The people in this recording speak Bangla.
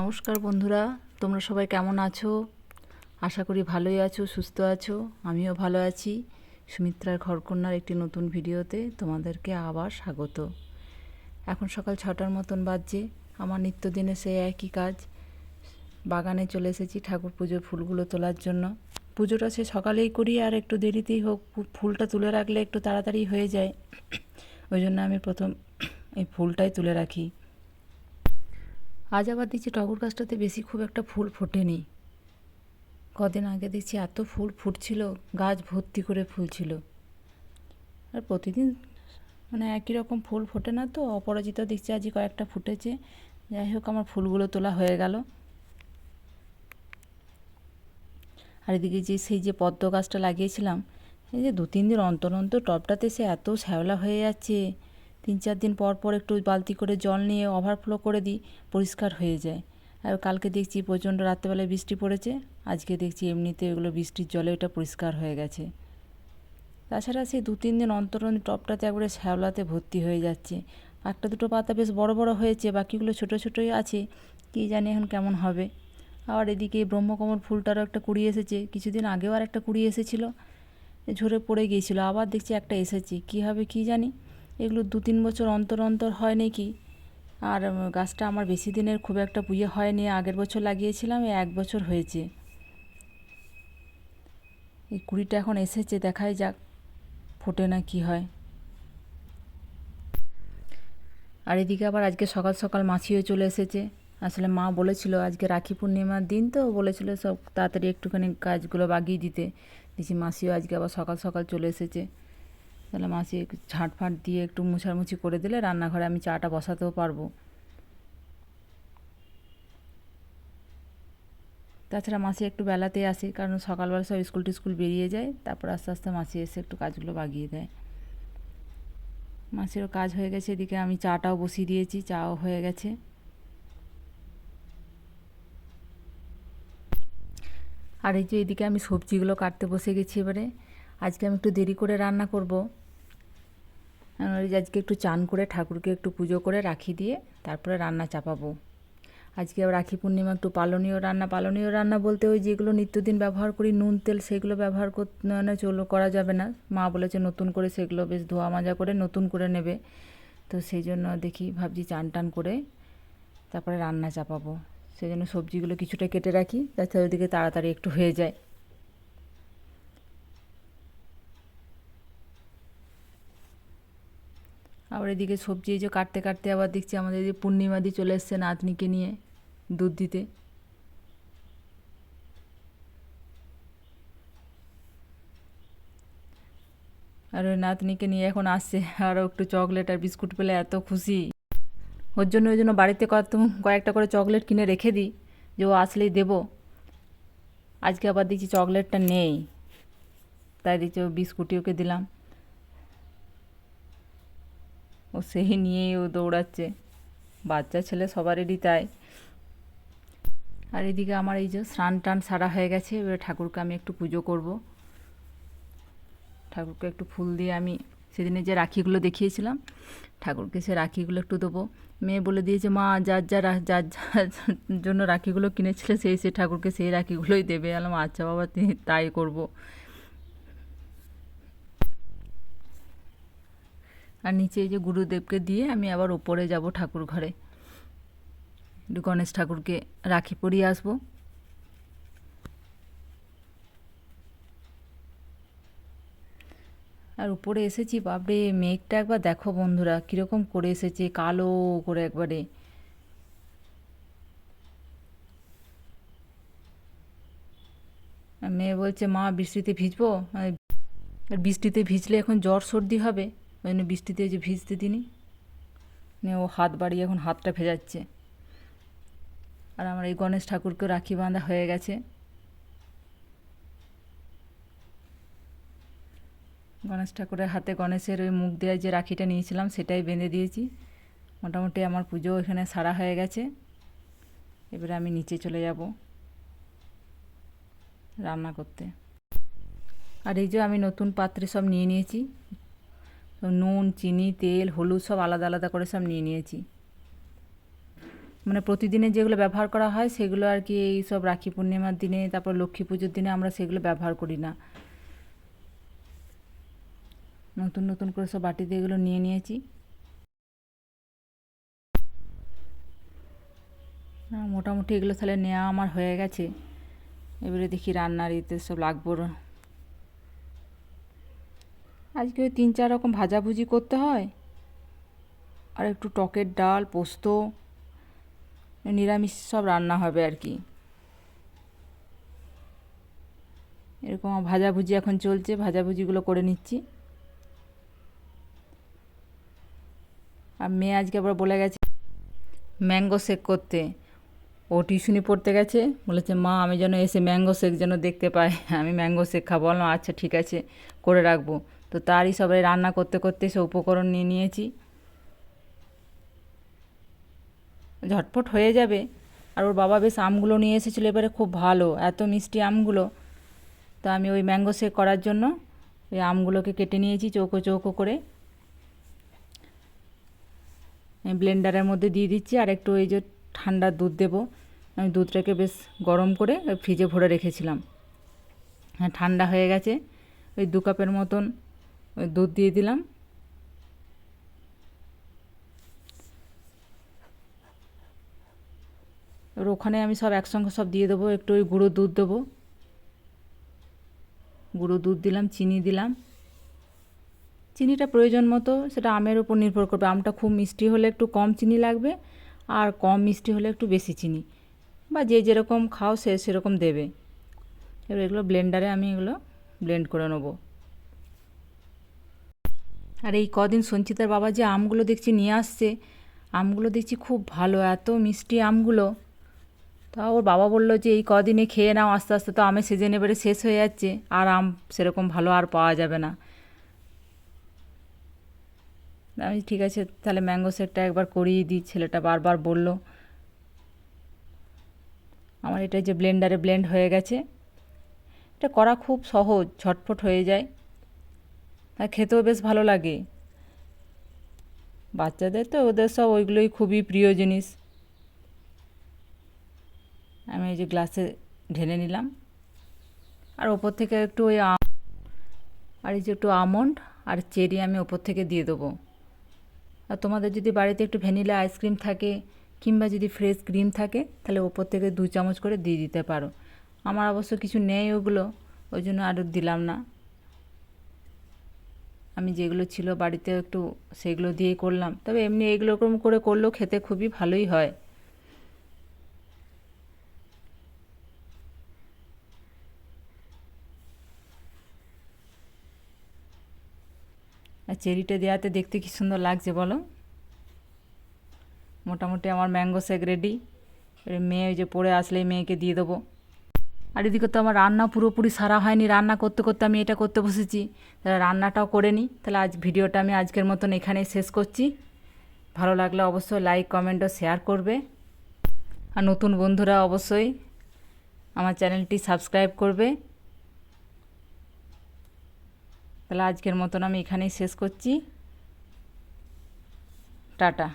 নমস্কার বন্ধুরা, তোমরা সবাই কেমন আছো? আশা করি ভালোই আছো, সুস্থ আছো, আমিও ভালো আছি। সুমিত্রার ঘরকন্যার একটি নতুন ভিডিওতে তোমাদেরকে আবার স্বাগত। এখন সকাল ছটার মতন বাজছে, আমার নিত্যদিনে সেই একই কাজ। বাগানে চলে এসেছি ঠাকুর পুজোর ফুলগুলো তোলার জন্য। পুজোটা সে সকালেই করি আর একটু দেরিতেই হোক ফুলটা তুলে রাখলে একটু তাড়াতাড়ি হয়ে যায়। ওই জন্য আমি প্রথম এই ফুলটাই তুলে রাখি। আজ আবার দেখছি টগর গাছটাতে বেশি খুব একটা ফুল ফোটেনি। কদিন আগে দেখছি এত ফুল ফুটছিল, গাছ ভর্তি করে ফুল ছিল আর প্রতিদিন মানে একই রকম ফুল ফোটে না তো, অপরাজিতা দেখছি আজই কয়েকটা ফুটেছে। যাই হোক, আমার ফুলগুলো তোলা হয়ে গেল। আর এদিকে যে সেই যে পদ্ম গাছটা লাগিয়েছিলাম, এই যে দু তিন দিন অন্তর অন্তর টবটাতে সে এত শ্যাওলা হয়ে যাচ্ছে। তিন চার দিন পর পর একটু বালতি করে জল নিয়ে ওভারফ্লো করে দিই, পরিষ্কার হয়ে যায়। আর কালকে দেখছি প্রচণ্ড রাত্রেবেলায় বৃষ্টি পড়েছে, আজকে দেখছি এমনিতে এগুলো বৃষ্টির জলে ওটা পরিষ্কার হয়ে গেছে। তাছাড়া সেই দু তিন দিন অন্তর টবটাতে একবারে শ্যাওলাতে ভর্তি হয়ে যাচ্ছে। একটা দুটো পাতা বেশ বড় বড় হয়েছে, বাকিগুলো ছোটো ছোটোই আছে, কী জানি এখন কেমন হবে। আবার এদিকে ব্রহ্মকমল ফুলটারও একটা কুড়ি এসেছে, কিছুদিন আগেও আর একটা কুড়ি এসেছিল, ঝরে পড়ে গিয়েছিল, আবার দেখছি একটা এসেছে, কী হবে কী জানি? এগুলো দু তিন বছর অন্তর অন্তর হয় নাকি? আর গাছটা আমার বেশি দিনের খুব একটা পুজো হয়নি, আগের বছর লাগিয়েছিলাম এক বছর হয়েছে। এই কুড়িটা এখন এসেছে, দেখাই যাক, ফোটে না কি হয়। আর এদিকে আবার আজকে সকাল সকাল মাছিও চলে এসেছে। আসলে মা বলেছিল আজকে রাখি পূর্ণিমার দিন তো, বলেছিল সব তাড়াতাড়ি একটুখানি কাজগুলো বাগিয়ে দিতে। দেখছি মাসিও আজকে আবার সকাল সকাল চলে এসেছে। তাহলে মাসি একটু ঝাঁট ফাঁট দিয়ে একটু মুছামুছি করে দিলে রান্নাঘরে আমি চাটা বসাতেও পারব। তাছাড়া মাসি একটু বেলাতে আসে, কারণ সকালবেলা সব স্কুল টিস্কুল বেরিয়ে যায়, তারপর আস্তে আস্তে মাসি এসে একটু কাজগুলো বাগিয়ে দেয়। মাসিরও কাজ হয়ে গেছে, এদিকে আমি চাটাও বসিয়ে দিয়েছি, চাও হয়ে গেছে। আর এই যে এদিকে আমি সবজিগুলো কাটতে বসে গেছি এবারে, আজকে আমি একটু দেরি করে রান্না করব। আজকে একটু চান করে ঠাকুরকে একটু পুজো করে রাখি দিয়ে তারপরে রান্না চাপাবো। আজকে রাখি পূর্ণিমা একটু পালনীয় রান্না পালনীয় রান্না বলতে ওই যেগুলো নিত্যদিন ব্যবহার করি, নুন, তেল সেগুলো ব্যবহার করতে মানে চলো, করা যাবে না। মা বলেছে নতুন করে সেগুলো বেশ ধোয়া মাজা করে নতুন করে নেবে। তো সেই জন্য দেখি, ভাবছি চান টান করে তারপরে রান্না চাপাবো। সেই জন্য সবজিগুলো কিছুটা কেটে রাখি, যাতে ওইদিকে তাড়াতাড়ি একটু হয়ে যায়। আবার এদিকে সবজি এই যে কাটতে কাটতে আবার দেখছি আমাদের যে পূর্ণিমাদি চলে এসছে নাতনিকে নিয়ে দুধ দিতে। আর ওই নাতনিকে নিয়ে এখন আসছে আরও একটু চকলেট আর বিস্কুট পেলে এত খুশি। ওর জন্য, ওই জন্য বাড়িতে কয়েকটা করে চকলেট কিনে রেখে দিই, যে ও আসলেই দেবো। আজকে আবার দেখছি চকলেটটা নেই। তাই দেখছি ও বিস্কুটই ওকে দিলাম। ও সেই নিয়েই ও দৌড়াচ্ছে। বাচ্চা ছেলে সবারই তাই। আর এদিকে আমার এই যে স্নান টান সারা হয়ে গেছে, এবারে ঠাকুরকে আমি একটু পুজো করব। ঠাকুরকে একটু ফুল দিয়ে আমি সেদিনে যে রাখিগুলো দেখিয়েছিলাম, ঠাকুরকে সে রাখিগুলো একটু দেবো। মেয়ে বলে দিয়েছে, মা, যার যা যার যার জন্য রাখিগুলো কিনেছিলে সেই সে ঠাকুরকে সেই রাখিগুলোই দেবে। আলাম আচ্ছা বাবা তাই করব। আর নিচে এই যে গুরুদেবকে দিয়ে আমি আবার ওপরে যাব ঠাকুর ঘরে। গণেশ ঠাকুরকে রাখি পরিয়ে আসব। আর উপরে এসেছি, বাপরে, মেঘটা একবার দেখো বন্ধুরা, কীরকম করে এসেছে, কালো করে একবারে। মেয়ে বলছে, মা, বৃষ্টিতে ভিজবো? আর বৃষ্টিতে ভিজলে এখন জ্বর সর্দি হবে। ওই জন্য বৃষ্টিতে যে ভিজতে দিনি নিয়ে ও হাত বাড়িয়ে এখন হাতটা ভেজাচ্ছে। আর আমার এই গণেশ ঠাকুরকে রাখি বাঁধা হয়ে গেছে। গণেশ ঠাকুরের হাতে গণেশের ওই মুখ দেওয়ার যে রাখিটা নিয়েছিলাম, সেটাই বেঁধে দিয়েছি। মোটামুটি আমার পুজো এখানে সারা হয়ে গেছে। এবারে আমি নিচে চলে যাব রান্না করতে। আর এই যে আমি নতুন পাত্রে সব নিয়ে নিয়েছি। নুন, চিনি, তেল, হলুদ সব আলাদা আলাদা করে সব নিয়ে নিয়েছি। মানে প্রতিদিনে যেগুলো ব্যবহার করা হয় সেগুলো আর কি এই সব রাখি পূর্ণিমার দিনে, তারপর লক্ষ্মী পুজোর দিনে আমরা সেগুলো ব্যবহার করি না। নতুন নতুন করে সব বাটিতে এগুলো নিয়ে নিয়েছি। মোটামুটি এগুলো তাহলে নেওয়া আমার হয়ে গেছে। এবারে দেখি রান্নার ইতে সব লাগবো আজকে ওই তিন চার রকম ভাজাভুজি করতে হয়। আর একটু টকের ডাল, পোস্ত, নিরামিষ সব রান্না হবে আর কি। এরকম ভাজাভুজি এখন চলছে, ভাজাভুজিগুলো করে নিচ্ছি। আর মেয়ে আজকে আবার বলে গেছে, ম্যাঙ্গো শেক করতে। ও টিউশনি পড়তে গেছে, বলেছে, মা, আমি যেন এসে ম্যাঙ্গো শেক যেন দেখতে পাই। আমি ম্যাঙ্গো শেক খাব। আচ্ছা ঠিক আছে, করে রাখব। তো তারই সবাই রান্না করতে করতে সে উপকরণ নিয়ে নিয়েছি। ঝটপট হয়ে যাবে। আর ওর বাবা বেশ আমগুলো নিয়ে এসেছিল, এবারে খুব ভালো, এত মিষ্টি আমগুলো। তো আমি ওই ম্যাঙ্গো শেক করার জন্য ওই আমগুলোকে কেটে নিয়েছি চৌকো চৌকো করে। ব্লেন্ডারের মধ্যে দিয়ে দিচ্ছি, আর একটু ওই যে ঠান্ডা দুধ দেবো। আমি দুধটাকে বেশ গরম করে ফ্রিজে ভরে রেখেছিলাম। হ্যাঁ ঠান্ডা হয়ে গেছে। ওই দু কাপের মতন দুধ দিয়ে দিলাম। এবার ওখানে আমি সব একসঙ্গে সব দিয়ে দেবো, একটু ওই গুঁড়ো দুধ দেবো। গুঁড়ো দুধ দিলাম, চিনি দিলাম। চিনিটা প্রয়োজন মতো, সেটা আমের উপর নির্ভর করবে। আমটা খুব মিষ্টি হলে একটু কম চিনি লাগবে, আর কম মিষ্টি হলে একটু বেশি চিনি। বা যে যেরকম খাও সে সেরকম দেবে। এবার এগুলো ব্লেন্ডারে আমি এগুলো ব্লেন্ড করে নেব। আর এই কদিন সঞ্চিতার বাবা যে আমগুলো দেখছি নিয়ে আসছে, আমগুলো দেখছি খুব ভালো, এত মিষ্টি আমগুলো। তা ওর বাবা বলল যে, এই কদিনে খেয়ে নাও, আস্তে আস্তে তো আমের সিজন এবারে শেষ হয়ে যাচ্ছে, আর আম সেরকম ভালো আর পাওয়া যাবে না। আমি ঠিক আছে, তাহলে ম্যাঙ্গো শেকটা একবার করিয়ে দিই, ছেলেটা বারবার বলল। আমার এটা যে ব্লেন্ডারে ব্লেন্ড হয়ে গেছে, এটা করা খুব সহজ ঝটফট হয়ে যায়। আর খেতেও বেশ ভালো লাগে। বাচ্চাদের তো ওদের সব ওইগুলোই খুবই প্রিয় জিনিস। আমি এই যে গ্লাসে ঢেলে নিলাম। আর ওপর থেকে একটু ওই আর এই যে একটু আমন্ড আর চেরি আমি ওপর থেকে দিয়ে দেবো। আর তোমাদের যদি বাড়িতে একটু ভ্যানিলা আইসক্রিম থাকে কিংবা যদি ফ্রেশ ক্রিম থাকে তাহলে ওপর থেকে দু চামচ করে দিয়ে দিতে পারো। আমার অবশ্য কিছু নেই ওগুলো, ওই জন্য আরও দিলাম না। আমি যেগুলো ছিল বাড়িতে একটু সেগুলো দিয়েই করলাম। তবে এমনি এইগুলো রকম করে করলেও খেতে খুবই ভালোই হয়। আর চেরিটা দেওয়াতে দেখতে কি সুন্দর লাগছে বলো? মোটামুটি আমার ম্যাঙ্গো শেক রেডি মেয়ে ওই যে পড়ে আসলেই মেয়েকে দিয়ে দেবো। আর এদিকে তো আমার রান্না পুরোপুরি সারা হয়নি, রান্না করতে করতে আমি এটা করতে বসেছি। তাহলে রান্নাটাও করে নিই। তাহলে আজ ভিডিওটা আমি আজকের মতন এখানেই শেষ করছি। ভালো লাগলে অবশ্যই লাইক কমেন্ট ও শেয়ার করবে। আর নতুন বন্ধুরা অবশ্যই আমার চ্যানেলটি সাবস্ক্রাইব করবে। তাহলে আজকের মতন আমি এখানেই শেষ করছি। টাটা।